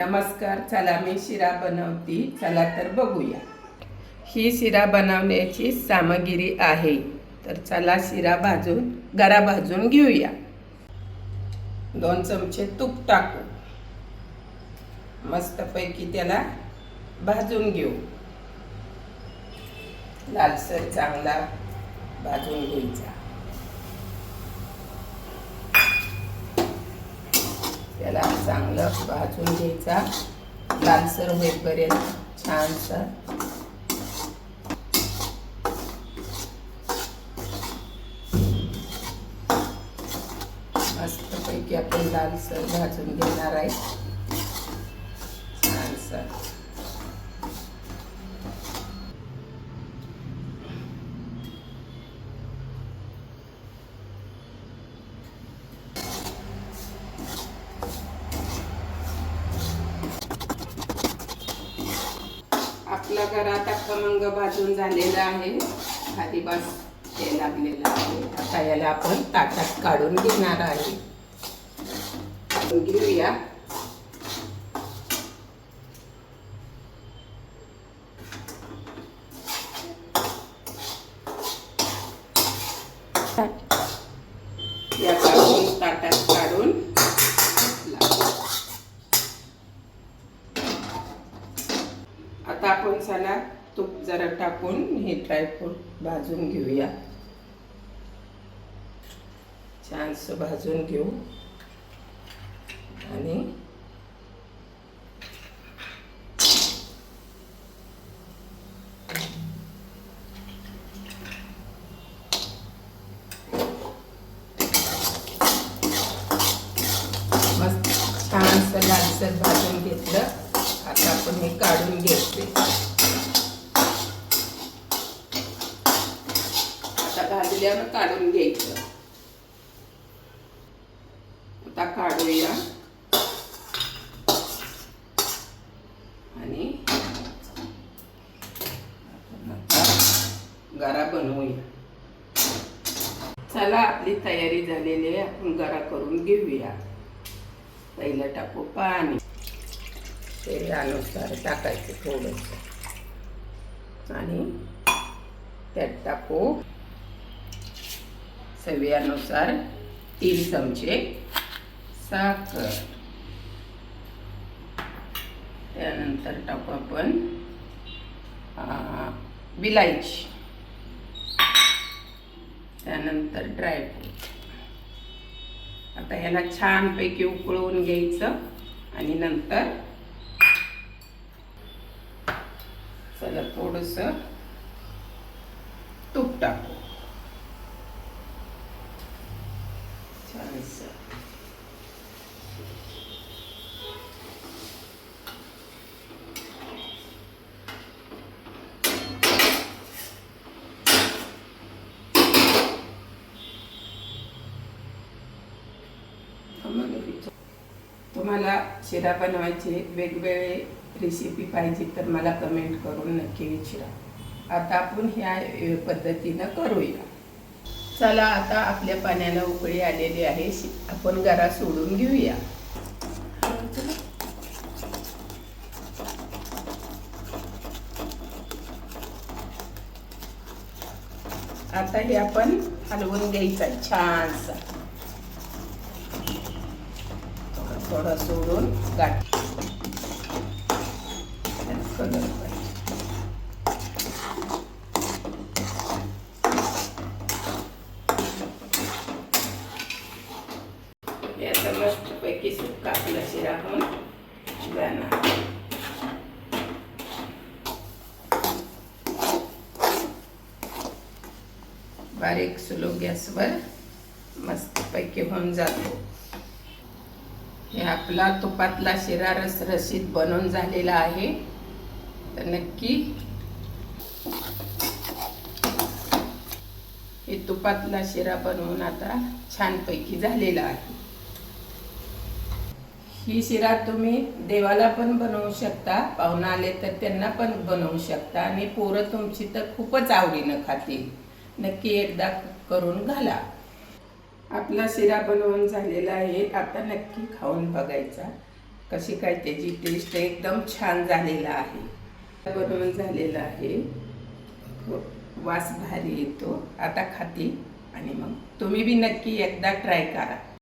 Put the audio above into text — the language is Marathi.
नमस्कार चला मी शिरा बनवती चला तर बघूया. ही शिरा बनवण्याची सामग्री आहे. तर चला शिरा भाजून गरा भाजून घेऊया. दोन चमचे तूप टाकू. मस्तपैकी त्याला भाजून घेऊ. लालसर चांगला भाजून घ्यायचा. त्याला चांगलं भाजून घ्यायचा. लालसर होईपर्यंत छानसा. मस्तपैकी आपण लालसर भाजून घेणार आहे. छानसा. आपला घरात खमंग भाजून झालेला आहे. खाली बस ते लागलेलं आहे. आता याला आपण ताटात काढून घेणार आहे. घेऊया. या आपण चला तूप जरा टाकून हे ड्रायफ्रूट भाजून घेऊया. छानसं भाजून घेऊ. आणि मस्त छानसं लालसर भाजून घेतलं. आपण हे काढून घेतले. आता भाजल्यावर काढून घ्यायचं. आता काढूया. आणि गारा बनवूया. चला आपली तयारी झालेली आहे. आपण गरा करून घेऊया. पहिलं टाकू पाणी. त्यानुसार टाकायचं थोडंसं. आणि त्यात टाकू चवीनुसार तीन चमचे साखर. त्यानंतर टाकू आपण विलायची त्यानंतर ड्रायफ्रूट. आता ह्याला छानपैकी उकळवून घ्यायचं आणि नंतर चला थोडस तूप टाकू. तुम्हाला शिरा बनवायचे वेगवेगळे रेसिपी पाहिजे तर मला कमेंट करून नक्की विचारा. आता आपण ह्या पद्धतीनं करूया. चला आता आपल्या पाण्याला उकळी आलेली आहे. आपण गरा सोडून घेऊया. आता हे आपण हलवून घ्यायचा छानसा. थोडा थोडं सोडून गाठ कलर पाहिजे याचा मस्तपैकी सुक्का आपला शिरा होऊन जाणार बारीक सुलो गॅसवर मस्तपैकी होऊन जातो. हे आपला तुपातला शिरा रसरशीत बनवून झालेला आहे. तर नक्की. हे तुपातला शिरा बनवून आता छानपैकी झालेला आहे. ही शिरा तुम्ही देवाला पण बनवू शकता पाहुणा आले तर त्यांना पण बनवू शकता आणि पोरं तुमची तर खूपच आवडीनं खातील. नक्की एकदा करून घाला. आपला शिरा बनवून झालेला आहे. आता नक्की खाऊन बघायचा कशी काय त्याची टेस्ट एकदम छान झालेला आहे. बनवून झालेलं आहे. वास भारी येतो. आता खाती आणि मग तुम्ही बी नक्की एकदा ट्राय करा.